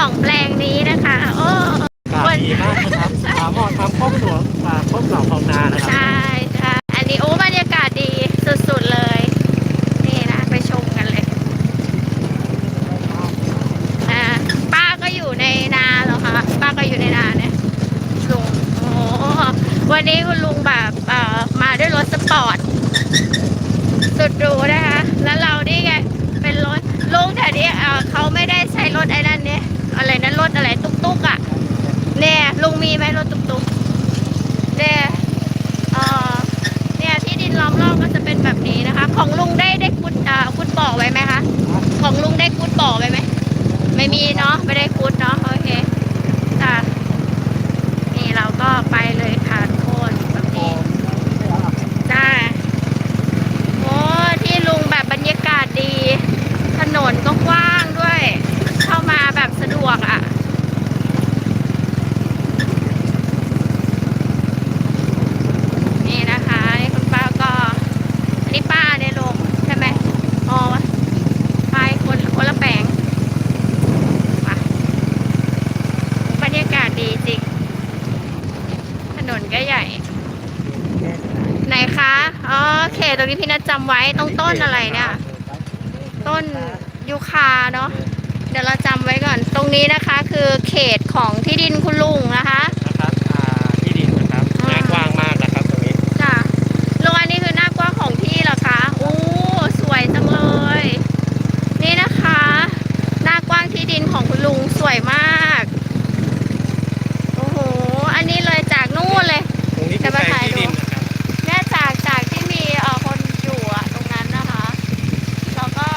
ของแปลงนี้นะคะ โอ้ อากาศดีมากนะครับอ่าเหมาะทำข้าวหลวงอ่าข้าวเหลาของนานะครับ ใช่ใช่อันนี้โอ้บรรยากาศดีสุดๆเลย นี่นะ ไปชมกันเลยอ่าป้าก็อยู่ในนาเหรอคะ ป้าก็อยู่ในนาเนี่ยลุงโอ้วันนี้คุณลุงแบบเอ่อมาด้วยรถสปอร์ต สุดหรูนะคะ แล้วเรานี่ไง เป็นรถลุงแถวนี้เอ่อเขาไม่ได้ใช้รถไอ้นั่นเนี่ยอะไรนะรถอะไรตุ๊กๆอะ เนี่ยลุ งมีไหมรถตุ๊กๆเนี่ยเอ่อเนี่ยที่ดินล้อมรอบก็จะเป็นแบบนี้นะคะ ของลุงได้ได้คุดอ่าคุดบ่อไว้ไหมคะ ของลุงได้คุดบ่อไว้ไหม ไม่มีเนาะไม่ได้คุดเนาะโอเคจ้ะนี่เราก็ไปเลยค่ะทุกคนแบบนี้จ้าโอ้ที่ลุงแบบบรรยากาศดี ถนนก็กว้างด้วย เข้ามาแบบสะดวกอะ่ะ นี่นะคะนี่คุณป้าก็อันนี้ป้าในลงใช่ไหมอ๋อไปคนคนละแปลงมาบรรยากาศดีจริง ถนนก็ใหญ่ ไหนคะ อ๋อ มีพี่นัทจำไว้ตรงต้นอะไรเนี่ย ต้นยูคาเนาะเดี๋ยวเราจำไว้ก่อน ตรงนี้นะคะคือเขตของที่ดินคุณลุงนะคะ นะครับอ่าที่ดินนะครับ อ่า หน้ากว้างมากนะครับตรงนี้ จ้ะลุงอันนี้คือหน้ากว้างของที่เหรอคะอู้สวยจังเลย นี่นะคะ หน้ากว้างที่ดินของคุณลุงสวยมาก โอ้โห อันนี้เลยจากนู่นเลย ตรงนี้คือแปลงที่ดินนะครับ แม่จากจากที่มีเอ่อคนอยู่อะตรงนั้นนะคะ แล้วก็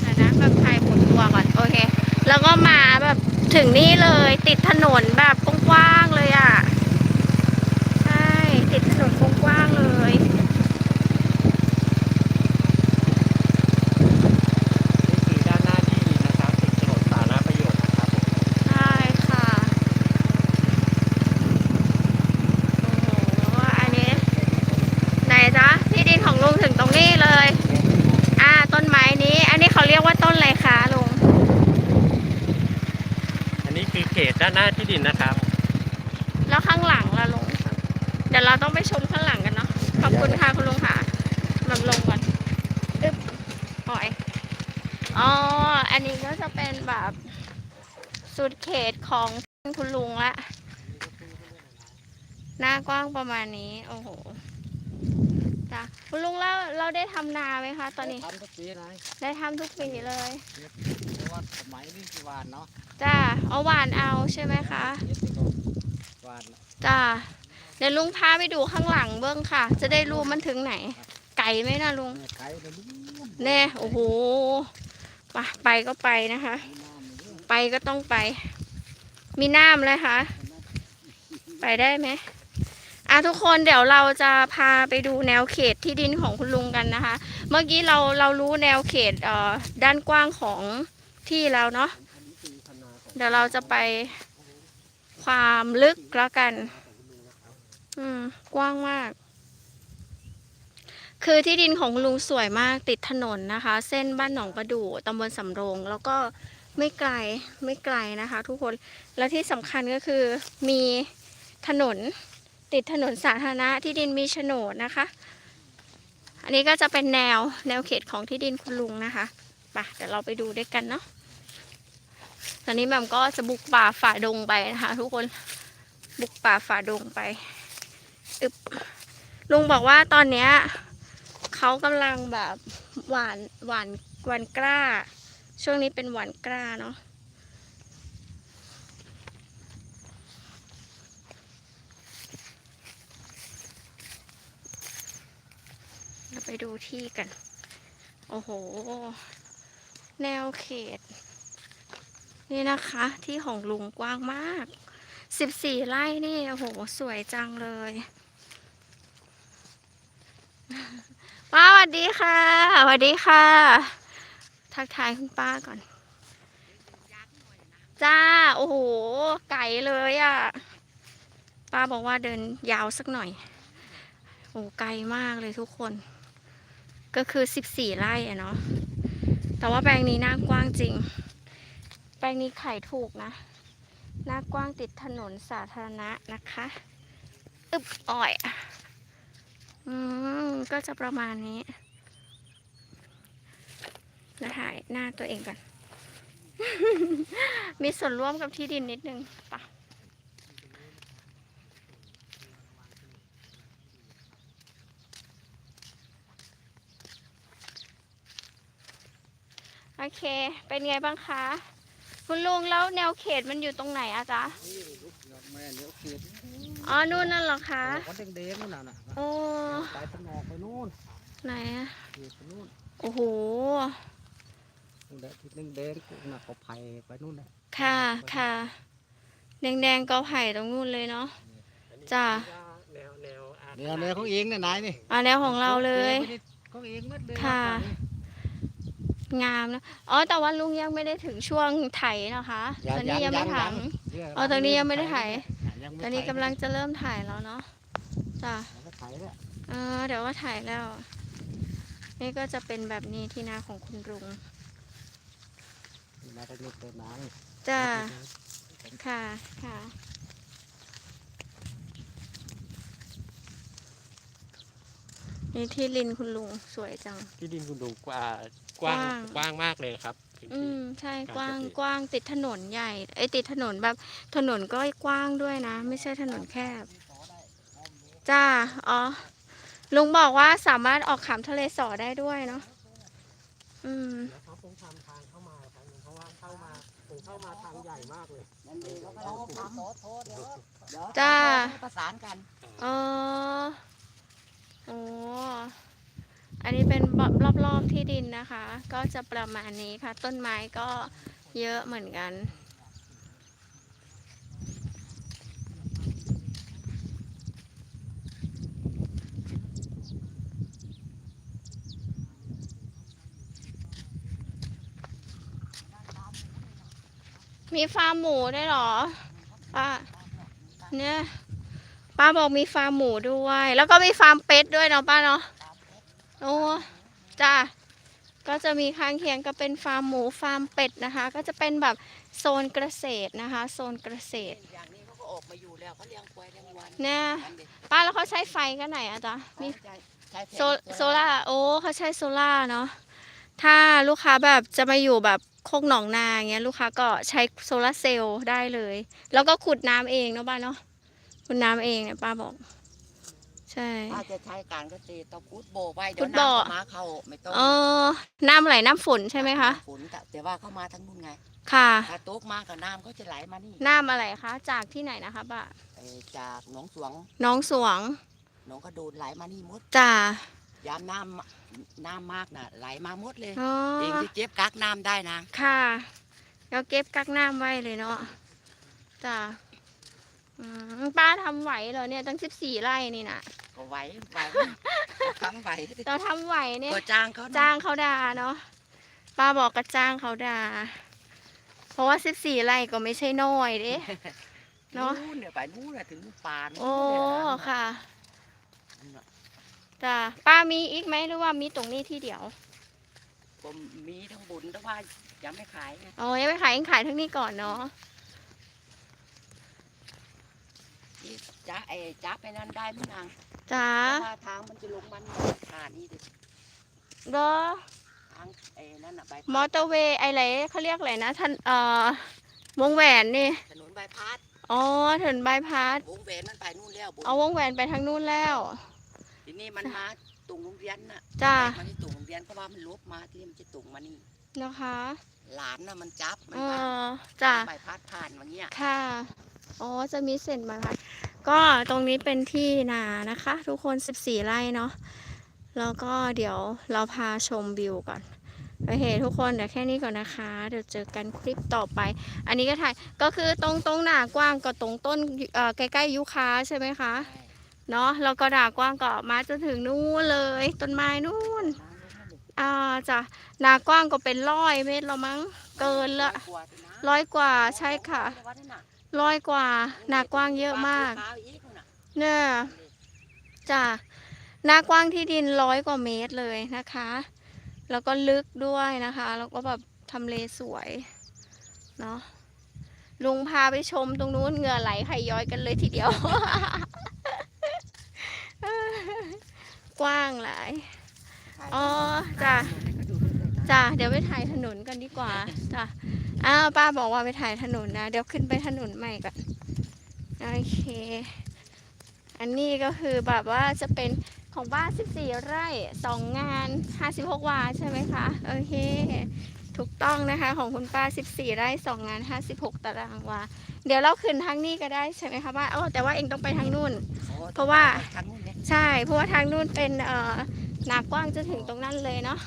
เดี๋ยวนะแบบไทยหมุนตัวก่อน โอเค แล้วก็มาแบบถึงนี่เลยติดถ นนแบบกว้างๆเลยอะใช่ ติดถนนกว้างๆเลย นี่คือด้านหน้าที่ดินนะครับติดถนนสาธารณประโยชน์นะครับผม ใช่ค่ะโอ้โหอันนี้ ไหนจ๊ะที่ดินของลุงถึงตรงนี้เลย อ่า ต้นไม้นี้ อันนี้เขาเรียกว่าต้นอะไรคะลุง อันนี้คือเขต ด้านหน้าที่ดินนะครับ แล้วข้างหลังล่ะลุงเดี๋ยวเราต้องไปชมข้างหลังกันเนาะขอบคุณค่ะคุณลุงค่ะลำลงก่อนอึ๊บปล่อยอ๋ออันนี้ก็จะเป็นแบบสุดเขตของคุณลุงละหน้ากว้างประมาณนี้ โอ้โหจ้ะคุณลุงแล้วเราได้ทำนาไหมคะ ตอนนี้ ทำทุกปีนะได้ทำทุกปีเลย เพราะว่าสมัยนี้กี่วานเนาะ จ้าเอาหวานเอาใช่ไหมคะเย็ดไปก่อนวานจ้าเดี๋ยวลุงพาไปดูข้างหลังเบื้องค่ะ จะได้รู้มันถึงไหน ไก่ไหมนะลุงแม่ไก่เดี๋ยวนี้แน่โอ้โหไปไปก็ไปนะคะมีน้ำมีเยอะไปก็ต้องไป มีน้ำเลยค่ะ ไปได้ไหมอะทุกคนเดี๋ยวเราจะพาไปดูแนวเขตที่ดินของคุณลุงกันนะคะ เมื่อกี้เราเรารู้แนวเขตเอ่อด้านกว้างของที่แล้วเนาะ เดี๋ยวเราจะไปความลึกแล้วกัน อืม กว้างมาก คือที่ดินของลุงสวยมากติดถนนนะคะ เส้นบ้านหนองประดู่ตำบลสำโรง แล้วก็ไม่ไกลไม่ไกลนะคะ ทุกคน แล้วที่สำคัญก็คือมีถนนติดถนนสาธารณะที่ดินมีโฉนดนะคะ อันนี้ก็จะเป็นแนวแนวเขตของที่ดินคุณลุงนะคะไปเดี๋ยวเราไปดูด้วยกันเนาะ ตอนนี้แม่มก็จะบุกป่าฝ่าดงไปนะคะ ทุกคนบุกป่าฝ่าดงไปอึบลุงบอกว่าตอนเนี้ยเขากำลังแบบหวานหวานหวานกล้า ช่วงนี้เป็นหวานกล้าเนาะเราไปดูที่กัน โอ้โห แนวเขต นี่นะคะที่ของลุงกว้างมากสิบสี่ไร่นี่โอ้โหสวยจังเลยป้าสวัสดีค่ะสวัสดีค่ะ ทักทายคุณป้าก่อน จ้า โอ้โห ไก่เลยอะ่ะ ป้าบอกว่าเดินยาวสักหน่อย โอ้ไกลมากเลยทุกคน ก็คือ14ไร่อะเนาะแต่ว่าแปลงนี้น้ากว้างจริง ปลงนี้ขายถูกนะ หน้ากว้างติดถนนสาธารณะนะคะ อึบอ่อย อืม ก็จะประมาณนี้แลถ่ายหน้าตัวเองก่อน มีส่วนร่วมกับที่ดินนิดนึงปะโอเค เป็นไงบ้างคะ คุณลุงแล้วแนวเขตมันอยู่ตรงไหนอะจ๊ะนี่ลูกแม่เดี๋ยวเขียนอ๋อนู่นนั่นเหรอคะเขาแดงๆนู่นน่ะนะโอ้ไปทางออกไปนู่นไหนอะเขียนไปนู่นโอ้โหนู่นแหละที่แดงๆนู่นน่ะเขาไผ่ไปนู่นแหละค่ะค่ะแดงๆกอไผ่ตรงนู้นเลยเนาะจ้ะแนวแนวอาเดี๋ยวเนี่ยเขาเองเนี่ยนายนี่อ่าแนวของเราเลยเขาเองหมดเลยค่ะ งามนะอ๋อแต่ว่าลุงยังไม่ได้ถึงช่วงไถนะคะ ตอนนี้ยังไม่ถังอ๋อตอนนี้ยังไม่ได้ไถยังไม่ตอนนี้ไถกำลังจะเริ่มถ่ายแล้วเนาะจ้ะแล้วก็ไถแล้วเออเดี๋ยวว่าถ่ายแล้ว นี่ก็จะเป็นแบบนี้ที่นาของคุณลุงมาตะเกียบเติมน้ำจ้าค่ะค่ะนี่ที่ลินคุณลุงสวยจัง ที่ดินคุณลุงกว้าง กว้างกว้างกว้างมากเลยครับพื้นอืที่ มใช่การกว้างเกษตร กว้างติดถนนใหญ่ไอยติดถนนแบบถนนก็กว้างด้วยนะ ไม่ใช่ถนนแคบ จ้า อ๋อ ลุงบอกว่าสามารถออกขามทะเลสอได้ด้วยเนาะอืม แล้วเขาคงทำทางเข้ามาครับเพราะว่าเข้ามาคงเข้ามาทางใหญ่มากเลยนั่นเองเขาก็ทำขอโทษเดี๋ยวเดี๋ยวจ้า ประสานกัน เออโอ้ อันนี้เป็นรอบๆที่ดินนะคะ ก็จะประมาณนี้ค่ะ ต้นไม้ก็เยอะเหมือนกันมีฟาร์มหมูด้วยหรอป้าเนี่ยป้าบอกมีฟาร์มหมูด้วย แล้วก็มีฟาร์มเป็ดด้วยเนาะป้าเนาะ โอ้จ้าก็จะมีข้างเคียงก็เป็นฟาร์มหมูฟาร์มเป็ดนะคะ ก็จะเป็นแบบโซนเกษตรนะคะ โซนเกษตรอย่างนี้เขาก็ออกมาอยู่แล้วเขาเลี้ยงควายเลี้ยงวัวเนี่ยนั่นดิป้าแล้วเขาใช้ไฟกันไหนอะจ๊ะมีใช่ใช่แผงโซโซล่าโอ้เขาใช้โซล่าเนาะถ้าลูกค้าแบบจะมาอยู่แบบโคกหนองนาอย่างเงี้ยลูกค้าก็ใช้โซลาร์เซลล์ได้เลย แล้วก็ขุดน้ำเองเนาะป้าเนาะขุดน้ำเองเนี่ยป้าบอก ใช่ ถ้าจะใช้การเกษตรต้องพุดโบไว้พุเดี๋ยดวบ่อน้ำเข้ามาเข้าไม่ต้องเออ น้ำไหลน้ำฝนใช่ไหมคะ ฝนแต่แต่ว่าเข้ามาทั้งนู่นไง ค่ะ ถ้าโต๊กมากับน้ำก็จะไหลมานี่น้ำอะไรคะ จากที่ไหนนะคะป้าเอ่อจากหนองสวงน้องสวงหนองกระโดดไหลมานี่หมดจ่ายามน้ำน้ำมากน่ะ ไหลมาหมดเลยอ๋อเองที่เจ็บกักน้ำได้นะค่ะเราเก็บกักน้ำไว้เลยเนาะจ้าอืมป้าทำไหวเหรอเนี่ยตั้งสิบสี่ไร่นี่นะ ก็ไหวไหวทำไหวเราทำไหวเนี่ยก็จ้างเขานะจ้างเขาด่าเนาะป้าบอกก็จ้างเขาด่าเพราะว่าสิบสี่ไร่ก็ไม่ใช่น้อยเด้เนอะนู่นเนี่ยไปนู่นน่ะถึงป่านโอ้นู่นเนี่ยนะค่ะนั่นน่ะจ้าป้ามีอีกไหมหรือว่ามีตรงนี้ที่เดียวผมมีทั้งบุญแต่ว่ายังไม่ขายไงอ๋อยังไม่ขายยังขายทั้งนี้ก่อนเนาะนี่จ้าไอ้จ้าไปนั่นได้ไหมนาง จ้าเพราะว่าทางมันจะลงมันผ่านนี่ดิเด้อทางไอ้นั่นน่ะใบมอเตอร์เวย์อะไรเขาเรียกอะไรนะท่านเอ่อวงแหวนนี่ถนนใบพัดอ๋อถนนบายพาสวงแหวนมันไปนู่นแล้วบุญเอาวงแหวนไปทางนู้นแล้ว ทีนี้มันมาตุงโรงเรียนน่ะจ้า มันที่ตุงโรงเรียนเพราะว่ามันลบมาที่มันจะตุงมานี่ นะคะหลานน่ะมันจับมันเอผ่านอจ้า ใบพัดผ่านมาเงี้ยค่ะ อ๋อ จะมีเส้นบายพาส ก็ตรงนี้เป็นที่นานะคะ ทุกคน 14 ไร่เนาะแล้วก็เดี๋ยวเราพาชมวิวก่อนโอเคทุกคนเดี๋ยวแค่นี้ก่อนนะคะ เดี๋ยวเจอกันคลิปต่อไป อันนี้ก็ถ่ายก็คือตรงตรงหน้ากว้างกับตรงต้นเอ่อใกล้ๆยุคาใช่ไหมคะเนาะแล้วก็ด่ากว้างก็มาจนถึงนู่นเลย ต้นไม้นู่นอ่าจ้ะหนากว้างก็เป็นร้อยเมตรแล้วมั้งเกินละร้อยกว่าใช่ค่ะ ร้อยกว่าหนากว้างเยอะมาก เนี่ยจ้ะหน้ากว้างที่ดินร้อยกว่าเมตรเลยนะคะ แล้วก็ลึกด้วยนะคะ แล้วก็แบบทำเลสวยเนาะลุงพาไปชมตรงนู้นเหงื่อไหลไขย้อยกันเลยทีเดียว กว้างหลายอ๋อจ้ะจ้ะเดี๋ยวไปถ่ายถนนกันดีกว่าจ้ะ อ้าวป้าบอกว่าไปถ่ายถนนนะ เดี๋ยวขึ้นไปถนนใหม่ก่อน โอเค อันนี้ก็คือแบบว่าจะเป็นของบ้าน 14 ไร่ 2 งาน 56 วาใช่ไหมคะ โอเค ถูกต้องนะคะของคุณป้า 14 ไร่ 2 งาน 56 ตารางวา เดี๋ยวเราขึ้นทางนี้ก็ได้ใช่ไหมคะป้าโอ้แต่ว่าเองต้องไปทางนู่น เพราะว่าทางนู้นเนี่ยใช่ เพราะว่าทางนู่นเป็นเอ่อหนากว้างจะถึงตรงนั้นเลยเนาะ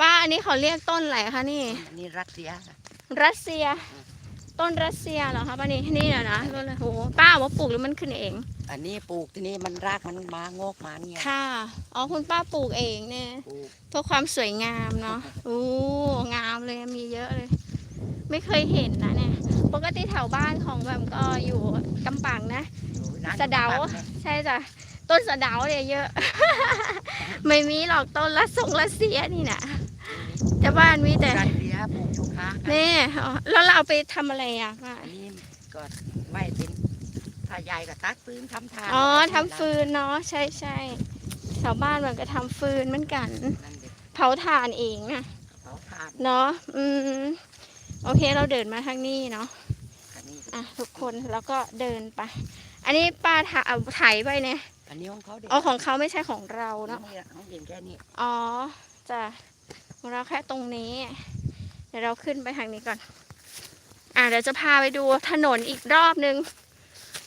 ป้าอันนี้เขาเรียกต้นอะไรคะนี่อันนี้รัสเซียค่ะ รัสเซีย ต้นรัสเซียเหรอคะป้านี่นี่เนะนะต้นอะไรโอ้โหป้าเอามาปลูกหรือมันขึ้นเอง อันนี้ปลูกที่นี่มันรากมันมางอกมาเนี่ยค่ะอ๋อคุณป้าปลูกเองเนี่ยปลูกเพื่อความสวยงามเนาะโอ้งามเลยมีเยอะเลย ไม่เคยเห็นนะเนี่ยปกติแถวบ้านของแบบก็อยู่กำปังนะร้นสะเดาปังนี่ยใช่จ้ะต้นสะเดาเนี่ยเยอะ ไม่มีหรอกต้นละทรงรัสเซียนี่นะ แต่บ้านมีแต่รัสเซียปลูกชูค้าค่ะนี่อ๋อแล้วเราเอาไปทำอะไรอะป้าอันนี้ก็ไม่เป็นถ้าใหญ่ก็ตัดฟืนทำทานอ๋อทำฟืนเนาะใช่ใช่ชาวบ้านมันก็ทำฟืนเหมือนกัน นั่นเด็กเผาถ่านเองนะเขาทานเนาะอืมโอเคเราเดินมาทางนี้เนาะอันนี้อะทุกคนแล้วก็เดินไป อันนี้ป้าถ่าเอาไถไปเนี่ยอันนี้ของเขาเด็กอ๋อของเขาไม่ใช่ของเราน้อเนาะงเนี่ยน้องเด่นแค่นี้อ๋อจ้ะ ของเราแค่ตรงนี้ เดี๋ยวเราขึ้นไปทางนี้ก่อน อะเดี๋ยวจะพาไปดูถนนอีกรอบนึง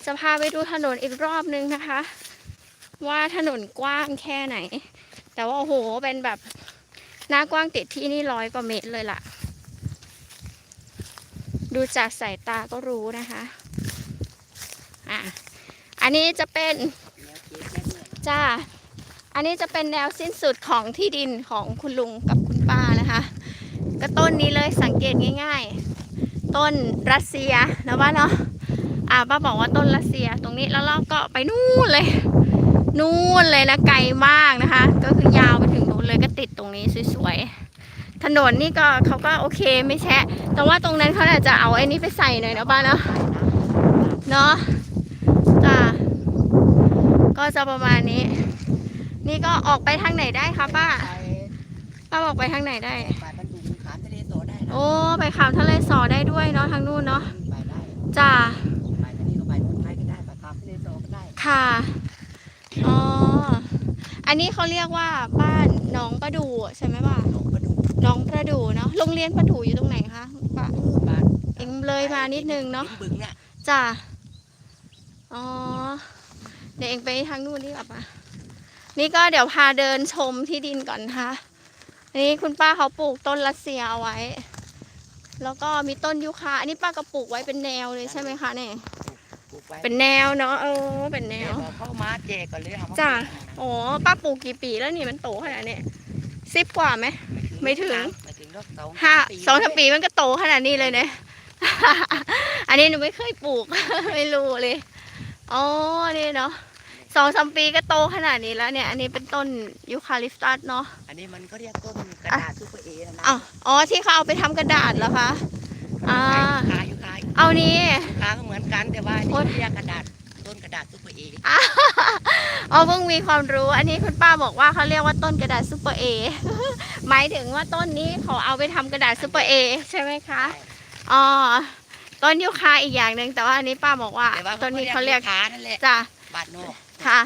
จะพาไปดูถนนอีกรอบนึงนะคะ ว่าถนนกว้างแค่ไหน แต่ว่าโอ้โหเป็นแบบหน้ากว้างติดที่นี่ร้อยกว่าเมตรเลยล่ะ ดูจากสายตาก็รู้นะคะ อะ อันนี้จะเป็นจ้า อันนี้จะเป็นแนวสิ้นสุดของที่ดินของคุณลุงกับ ก็ต้นนี้เลยสังเกตง่าย ๆ ต้นรัสเซียนะว่าเนาะอ่าป้าบอกว่าต้นรัสเซียตรงนี้แล้วเราก็ไปนู่นเลย นู่นเลยนะไกลมากนะคะ ก็คือยาวไปถึงนู้นเลยก็ติดตรงนี้สวยๆถนนนี่ก็เขาก็โอเคไม่แชะ แต่ว่าตรงนั้นเขาอาจจะเอาไอ้นี้ไปใส่หน่อยนะป้าเนาะเนาะจ้าก็จะประมาณนี้ นี่ก็ออกไปทางไหนได้คะป้าไปป้าบอกไปทางไหนได้ ไป โสได้นะโอ้ ไปขามทะเลสอได้ด้วยเนาะทางนู้นเนาะไปได้จ้าไปทางนี้ก็ไปนู่นไปก็ได้ไปขามทะเลโสก็ได้ค่ะ อ๋อ อันนี้เขาเรียกว่าบ้านหน้องประดูใช่ไหมป้าหนองประดูหน้องประดูเนาะโรงเรียนประดูอยู่ตรงไหนคะป้าบ้านเอ็งเลยมานิดนึงเนาะบึงเนี่ยจ้าอ๋อ เดี๋ยวเองไปทางนู้นดีกว่าปะนี่ก็เดี๋ยวพาเดินชมที่ดินก่อนนะคะอันนี้คุณป้าเขาปลูกต้นรัสเซียเอาไว้ แล้วก็มีต้นยูคาอันนี้ป้าก็ปลูกไว้เป็นแนวเลยใช่ไหมคะเนี่ยปลูกไว้เป็นแนวเนาะเออเป็นแนเดี๋ยววเข้ามาเจก็เลยเอามาจ้ะปลูกโอ้ป้าปลูกกี่ปีแล้วนี่มันโตขนาดนี้สิบกว่าไหม ไม่ถึง ไม่ถึงรอบสองห้าปีสองสามปีมันก็โตขนาดนี้เลยเนี่ย อันนี้หนูไม่เคยปลูก ไม่รู้เลย อ๋อ นี่เนาะ สองสามปีก็โตขนาดนี้แล้วเนี่ย อันนี้เป็นต้นยูคาลิปตัสเนาะ อันนี้มันก็เรียกต้นกระดาษซูเปอร์เอนะนะอ้าวอ๋อที่เขาเอาไปทำกระดาษเหรอคะ อ่า ขายอยู่ขายเอานี้ ขายก็เหมือนกันแต่ว่าอันโอ๊นี่ยเรียกกระดาษต้นกระดาษซูเปอร์เออ๋อเพิ่งมีความรู้ อันนี้คุณป้าบอกว่าเขาเรียกว่าต้นกระดาษซูเปอร์เอ หมายถึงว่าต้นนี้เขาเอาไปทำกระดาษซูเปอร์เอใช่ไหมคะ อ๋อ ต้นยูคาอีกอย่างหนึ่งแต่ว่าอันนี้ป้าบอกว่าแต่ว่าต้นนี้เขาเรียก ขานั่นแหละจ้ะ บาดนอก ค่ะ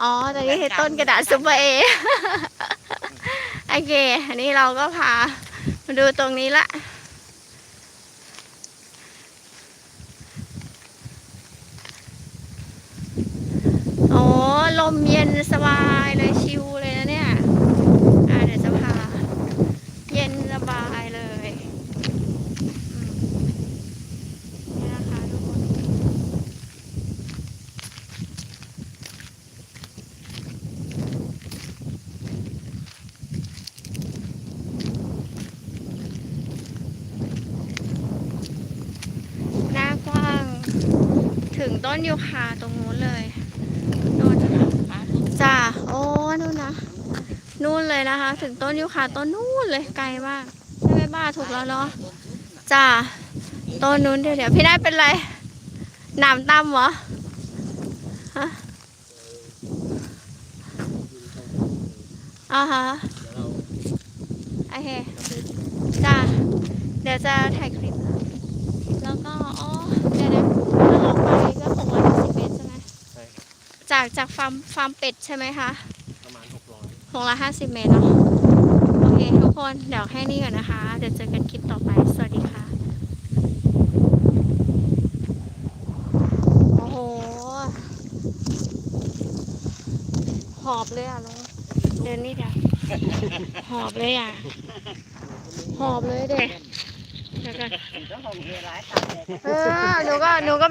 อ๋อ ตอนนี้คือต้นกระดาษซูเปอร์เอ โอเค อันนี้เราก็พามาดูตรงนี้ละ โอ้ ลมเย็นสบายเลยชิวเลยนะเนี่ย อ่าเดี๋ยวจะพา เย็นสบายเลยอืมนี่นะคะทุกคน หน้ากว้าง ถึงต้นยูคาตรงนู้นเลยโน่นมาปุ๊บจ้าโอ้นู่นเลยนะคะ ถึงต้นยูคาต้นนู่นเลยไกลมากใช่ไหมบ้าถูกแล้วเนาะจ้าต้นนู้นเดี๋ยวเดี๋ยวพี่ได้เป็นไรหนามตั้มเหรอฮะอ่าฮะโอเคจ้าเดี๋ยวจะถ่ายคลิปนะแล้วก็อ๋อเดี๋ยวนะถ้าลงไปก็หกร้อยสิบเมตรใช่ไหม ใช่ครับ จากจากฟาร์มฟาร์มเป็ดใช่ไหมคะประมาณหกร้อยหกร้อยห้าสิบเมตรเนาะโอเคทุกคนเดี๋ยวแค่นี้ก่อนนะคะ เดี๋ยวเจอกันคลิปต่อไป สวัสดีค่ะ โอ้โห หอบเลยอะลุงเดินนี่เดี๋ยวหอบเลยอะ หอบเลยเด็กเดี๋ยวก่อนต้องของเอร้ายตามเลยเออหนูก็หนูก็